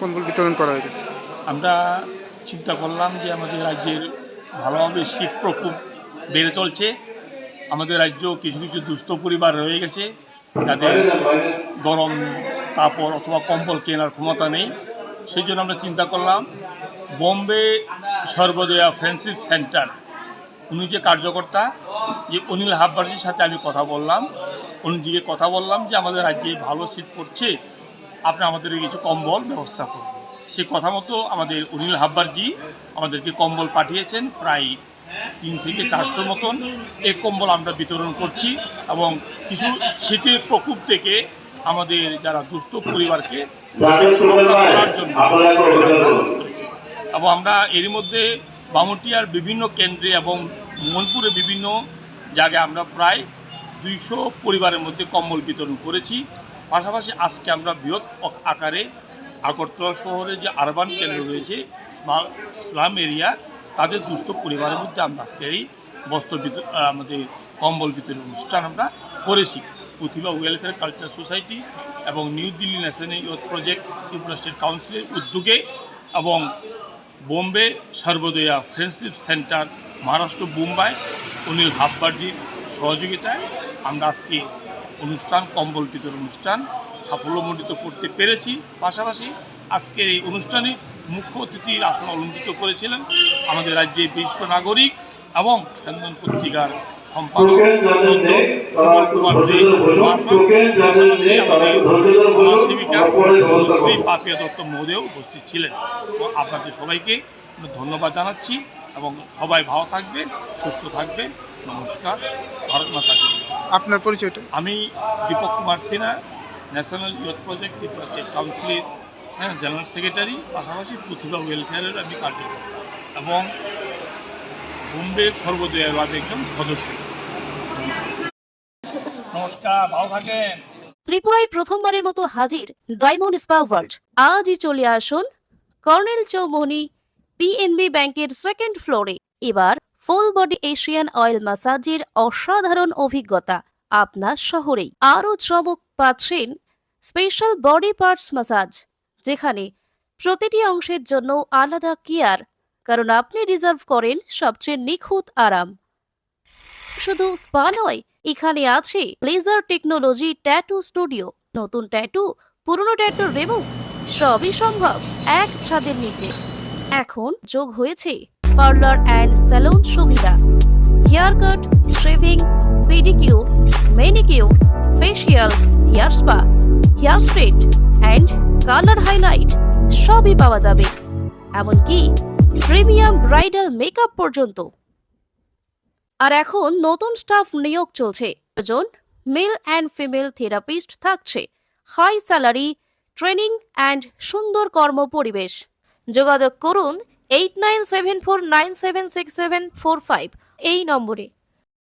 কম্বল বিতরণ করা হয়ে গেছে আমরা চিন্তা করলাম যে আমাদের রাজ্যের ভালোভাবে শীত প্রকোপ বেড়ে চলছে। আমাদের রাজ্য কিছু কিছু দুস্থ পরিবার রয়ে গেছে। যাদের গরম কাপড় অথবা কম্বল কেনার ক্ষমতা নেই। সেই জন্য আমরা চিন্তা করলাম, বম্বে সর্বদয়া ফ্রেন্ডশিপ সেন্টার। উনি যে কার্যকর্তা, যে অনিল হাব্বার্জির সাথে আমি কথা বললাম। উনিদিকে কথা বললাম যে আমাদের রাজ্যে ভালো শীত পড়ছে আপনি আমাদের কিছু কম্বল ব্যবস্থা করুন। সেই কথা মতো আমাদের অনিল হাব্বারজি আমাদেরকে কম্বল পাঠিয়েছেন প্রায় তিন থেকে চারশো মতন। এই কম্বল আমরা বিতরণ করছি এবং কিছু শীতের প্রকোপ থেকে আমাদের যারা দুস্থ পরিবারকে করার জন্য এবং আমরা এরই মধ্যে বামুটিয়ার বিভিন্ন কেন্দ্রে এবং মনপুরে বিভিন্ন জায়গায় আমরা প্রায় দুইশো পরিবারের মধ্যে কম্বল বিতরণ করেছি। পাশাপাশি আজকে আমরা বৃহৎ আকারে আগরতলা শহরে যে আরবান কেন্দ্র রয়েছে স্লাম এরিয়া তাদের দুস্থ পরিবারের মধ্যে আমরা আজকে এই বস্ত্র আমাদের কম্বল বিতরণ অনুষ্ঠান আমরা করেছি। প্রতিভা ওয়েলফেয়ার কালচার সোসাইটি এবং new Delhi national youth project, Tripura state কাউন্সিলের উদ্যোগে এবং বোম্বে সর্বদয়া ফ্রেন্ডশিপ সেন্টার, মহারাষ্ট্র, মুম্বাই, অনিল হাব্বার্জির সহযোগিতায় আমরা আজকে অনুষ্ঠান কম্বল বিতরণ অনুষ্ঠান সাফল্যমণ্ডিত করতে পেরেছি। পাশাপাশি আজকের এই অনুষ্ঠানে মুখ্য অতিথির আসন অলঙ্কিত করেছিলেন আমাদের রাজ্যের বিশিষ্ট নাগরিক এবং স্যান্দন পত্রিকার সম্পাদক সদ্য সুবল কুমার দে। পাশাপাশি আমাদের সমাজসেবিকা শ্রী পাপিয়া দত্ত মহোদয় উপস্থিত ছিলেন। আপনাদের সবাইকে ধন্যবাদ জানাচ্ছি এবং সবাই ভালো থাকবেন সুস্থ থাকবেন। নমস্কার ভারত মাতা কি আপনার পরিচয়টা? আমি Deepak Kumar Sinha national youth project Tripura state কাউন্সিলের হ্যাঁ জেনারেল সেক্রেটারি পাশাপাশি প্রতিভা ওয়েলফেয়ারের আমি কার্যকর্তা এবং বোম্বে সর্বদয়া একজন সদস্য। নমস্কার ভালো থাকেন। ত্রিপুরায় প্রথমবারের মতো হাজির ডায়মন্ড স্পা ওয়ার্ল্ড। আজই চলে আসুন কর্নেল চৌমনি পিএনবি ব্যাংকের সেকেন্ড ফ্লোরে এবার ফুল বডি এশিয়ান অয়েল ম্যাসাজের অসাধারণ অভিজ্ঞতা আপনার শহরেই। আরও চমক পাচ্ছেন স্পেশাল বডি পার্টস ম্যাসাজ যেখানে প্রতিটি অংশের জন্য আলাদা কেয়ার কারণ আপনি রিজার্ভ করেন সবচেয়ে নিখুঁত আরাম। শুধু স্পা নয়, এখানে আছে লেজার টেকনোলজি ট্যাটু স্টুডিও নতুন ট্যাটু পুরনো ট্যাটু রিমুভ সবই সম্ভব, এক ছাদের নিচে। এখন যোগ হয়েছে পার্লার অ্যান্ড স্যালুন সুবিধা। Hair cut shaving pedicure manicure facial hair spa hair straight and colour highlight সবই পাওয়া যাবে। এমনকি প্রিমিয়াম ব্রাইডাল মেকআপ পর্যন্ত। আর এখন নতুন স্টাফ নিয়োগ চলছে। জন মেল অ্যান্ড ফিমেল থেরাপিস্ট থাকছে। হাই স্যালারি ট্রেনিং অ্যান্ড সুন্দর কর্ম পরিবেশ। যোগাযোগ করুন eight nine seven four nine seven six seven four five এই নম্বরে।